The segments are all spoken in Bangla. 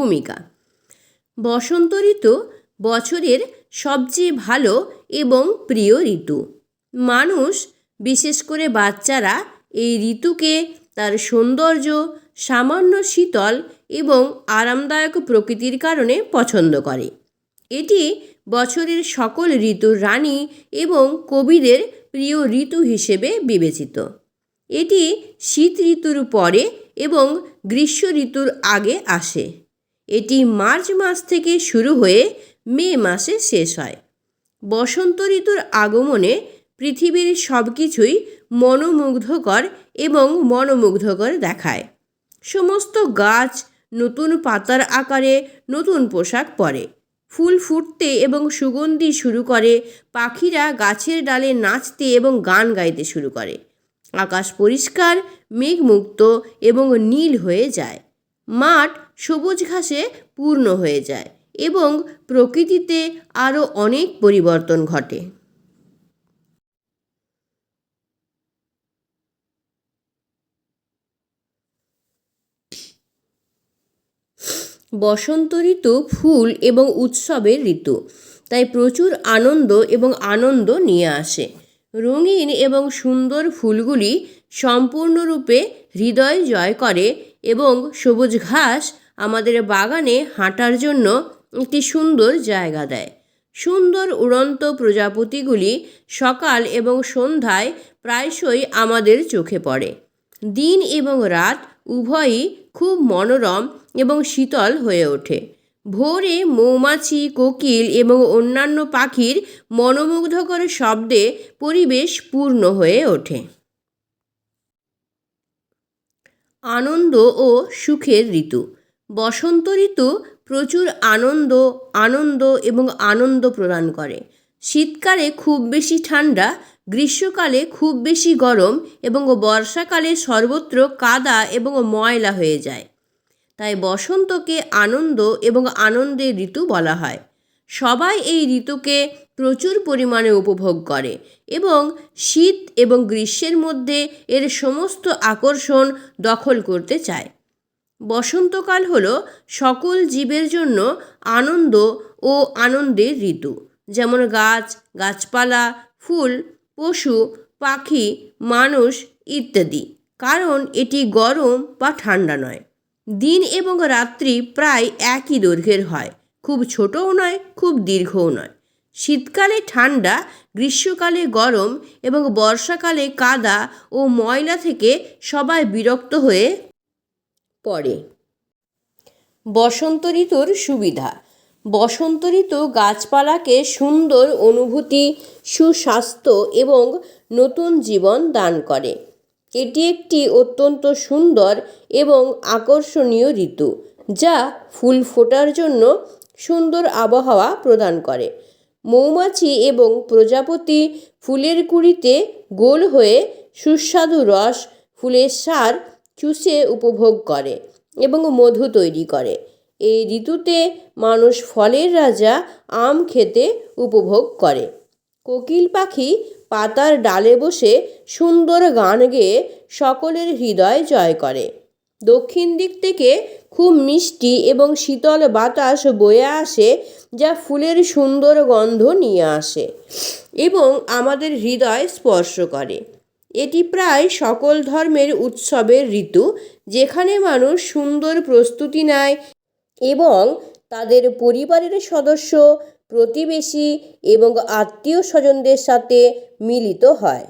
ভূমিকা। বসন্ত ঋতু বছরের সবচেয়ে ভালো এবং প্রিয় ঋতু। মানুষ, বিশেষ করে বাচ্চারা, এই ঋতুকে তার সৌন্দর্য, সামান্য শীতল এবং আরামদায়ক প্রকৃতির কারণে পছন্দ করে। এটি বছরের সকল ঋতুর রানী এবং কবিদের প্রিয় ঋতু হিসেবে বিবেচিত। এটি শীত ঋতুর পরে এবং গ্রীষ্ম ঋতুর আগে আসে। এটি মার্চ মাস থেকে শুরু হয়ে মে মাসে শেষ হয়। বসন্ত ঋতুর আগমনে পৃথিবীর সব কিছুই মনোমুগ্ধকর এবং মনোমুগ্ধকর দেখায়। সমস্ত গাছ নতুন পাতার আকারে নতুন পোশাক পরে। ফুল ফুটতে এবং সুগন্ধি শুরু করে, পাখিরা গাছের ডালে নাচতে এবং গান গাইতে শুরু করে। আকাশ পরিষ্কার, মেঘমুক্ত এবং নীল হয়ে যায়। মাঠ সবুজ ঘাসে পূর্ণ হয়ে যায় এবং প্রকৃতিতে আরও অনেক পরিবর্তন ঘটে। বসন্ত ঋতু ফুল এবং উৎসবের ঋতু, তাই প্রচুর আনন্দ এবং আনন্দ নিয়ে আসে। রঙিন এবং সুন্দর ফুলগুলি সম্পূর্ণরূপে হৃদয় জয় করে এবং সবুজ ঘাস আমাদের বাগানে হাঁটার জন্য একটি সুন্দর জায়গা দেয়। সুন্দর উড়ন্ত প্রজাপতিগুলি সকাল এবং সন্ধ্যায় প্রায়শই আমাদের চোখে পড়ে। দিন এবং রাত উভয়ই খুব মনোরম এবং শীতল হয়ে ওঠে। ভোরে মৌমাছি, কোকিল এবং অন্যান্য পাখির মনোমুগ্ধকর শব্দে পরিবেশ পূর্ণ হয়ে ওঠে। আনন্দ ও সুখের ঋতু। বসন্ত ঋতু প্রচুর আনন্দ আনন্দ এবং আনন্দ প্রদান করে। শীতকালে খুব বেশি ঠান্ডা, গ্রীষ্মকালে খুব বেশি গরম এবং বর্ষাকালে সর্বত্র কাদা এবং ময়লা হয়ে যায়। তাই বসন্তকে আনন্দ এবং আনন্দের ঋতু বলা হয়। সবাই এই ঋতুকে প্রচুর পরিমাণে উপভোগ করে এবং শীত এবং গ্রীষ্মের মধ্যে এর সমস্ত আকর্ষণ দখল করতে চায়। বসন্তকাল হল সকল জীবের জন্য আনন্দ ও আনন্দের ঋতু। যেমন গাছ, গাছপালা, ফুল, পশু, পাখি, মানুষ ইত্যাদি। কারণ এটি গরম বা ঠান্ডা নয়। দিন এবং রাত্রি প্রায় একই দৈর্ঘ্যের হয়। খুব ছোটও নয়, খুব দীর্ঘও নয়। শীতকালে ঠান্ডা, গ্রীষ্মকালে গরম এবং বর্ষাকালে কাদা ও ময়লা থেকে সবাই বিরক্ত হয়ে পড়ে। বসন্ত ঋতুর সুবিধা। বসন্ত ঋতু গাছপালাকে সুন্দর অনুভূতি, সুস্বাস্থ্য এবং নতুন জীবন দান করে। এটি একটি অত্যন্ত সুন্দর এবং আকর্ষণীয় ঋতু, যা ফুল ফোটার জন্য সুন্দর আবহাওয়া প্রদান করে। মৌমাছি এবং প্রজাপতি ফুলের কুড়িতে গোল হয়ে সুস্বাদু রস, ফুলের সার চুষে উপভোগ করে এবং মধু তৈরি করে। এই ঋতুতে মানুষ ফলের রাজা আম খেতে উপভোগ করে। কোকিল পাখি পাতার ডালে বসে সুন্দর গান গেয়ে সকলের হৃদয় জয় করে। দক্ষিণ দিক থেকে খুব মিষ্টি এবং শীতল বাতাস বয়ে আসে যা ফুলের সুন্দর গন্ধ নিয়ে আসে এবং আমাদের হৃদয় স্পর্শ করে। এটি প্রায় সকল ধর্মের উৎসবের ঋতু, যেখানে মানুষ সুন্দর প্রস্তুতি নেয় এবং তাদের পরিবারের সদস্য, প্রতিবেশী এবং আত্মীয় স্বজনদের সাথে মিলিত হয়।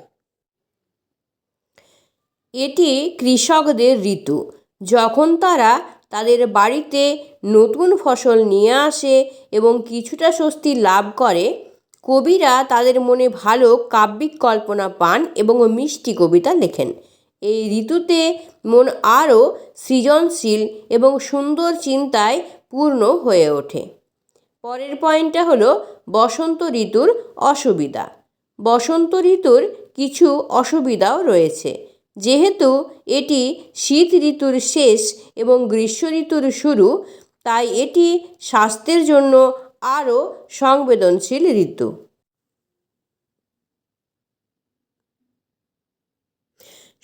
এটি কৃষকদের ঋতু। যখন তারা তাদের বাড়িতে নতুন ফসল নিয়ে আসে এবং কিছুটা স্বস্তি লাভ করে কবিরা তাদের মনে ভালো কাব্যিক কল্পনা পান এবং মিষ্টি কবিতা লেখেন। এই ঋতুতে মন আরও সৃজনশীল এবং সুন্দর চিন্তায় পূর্ণ হয়ে ওঠে। পরের পয়েন্টটা হলো বসন্ত ঋতুর অসুবিধা। বসন্ত ঋতুর কিছু অসুবিধাও রয়েছে। যেহেতু এটি শীত ঋতুর শেষ এবং গ্রীষ্ম ঋতুর শুরু, তাই এটি স্বাস্থ্যের জন্য আরও সংবেদনশীল ঋতু।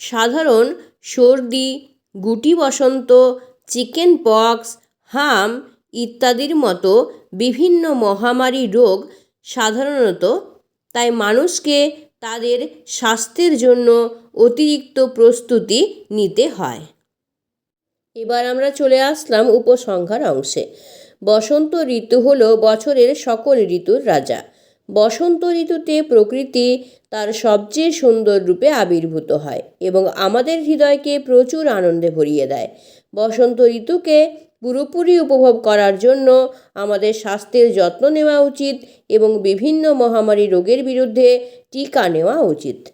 সাধারণ সর্দি, গুটি বসন্ত, চিকেন পক্স, হাম ইত্যাদির মতো বিভিন্ন মহামারী রোগ সাধারণত তাই মানুষকে তাদের স্বাস্থ্যের জন্য অতিরিক্ত প্রস্তুতি নিতে হয়। এবার আমরা চলে আসলাম উপসংহার অংশে। বসন্ত ঋতু হল বছরের সকল ঋতুর রাজা। বসন্ত ঋতুতে প্রকৃতি তার সবচেয়ে সুন্দর রূপে আবির্ভূত হয় এবং আমাদের হৃদয়কে প্রচুর আনন্দে ভরিয়ে দেয়। বসন্ত ঋতুকে পুরোপুরি উপভোগ করার জন্য আমাদের স্বাস্থ্যের যত্ন নেওয়া উচিত এবং বিভিন্ন মহামারী রোগের বিরুদ্ধে টিকা নেওয়া উচিত।